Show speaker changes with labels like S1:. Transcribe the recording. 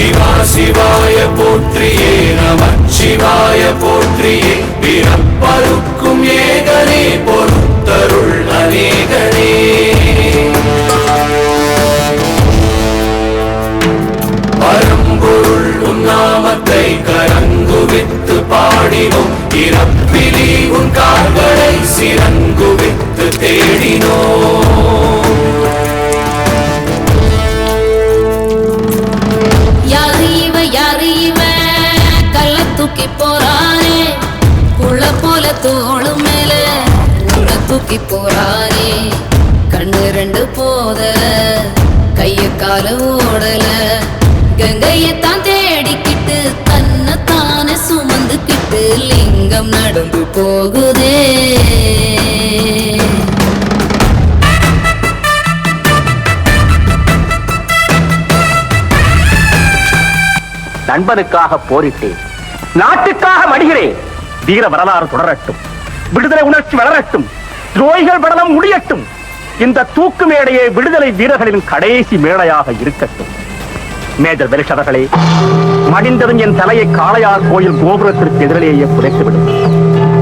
S1: சிவா சிவாய போற்றியே நம. சிவாய போற்றியே பிறப்பருக்கும் ஏகனே பொறுத்தருள் அநேகனே. பரம்பொருள் உன்னாமத்தை கரங்குவித்து பாடினோம். இறப்பிலி உன் கால்களை சிறங்குவித்து தேடினோம்.
S2: தோளு மேல உன்னை தூக்கி போறானே. கண்ணு ரெண்டு போத கைய கால ஓடல. கங்கையத்தான் தேடிக்கிட்டு தன்னை தானே சுமந்துக்கிட்டு லிங்கம் நடந்து போகுதே.
S3: நண்பனுக்காக போரிட்டேன். நாட்டுக்காக மடிகிறேன். வீர வரலாறு தொடரட்டும். விடுதலை உணர்ச்சி வளரட்டும். துரோகிகள் படலம் முடியட்டும். இந்த தூக்கு மேடையே விடுதலை வீரர்களின் கடைசி மேடையாக இருக்கட்டும். மேஜர் வெலிஷவர்களே மடிந்ததும் என் தலையை காளையார் கோயில் கோபுரத்திற்கு எதிரிலேயே புதைத்துவிடும்.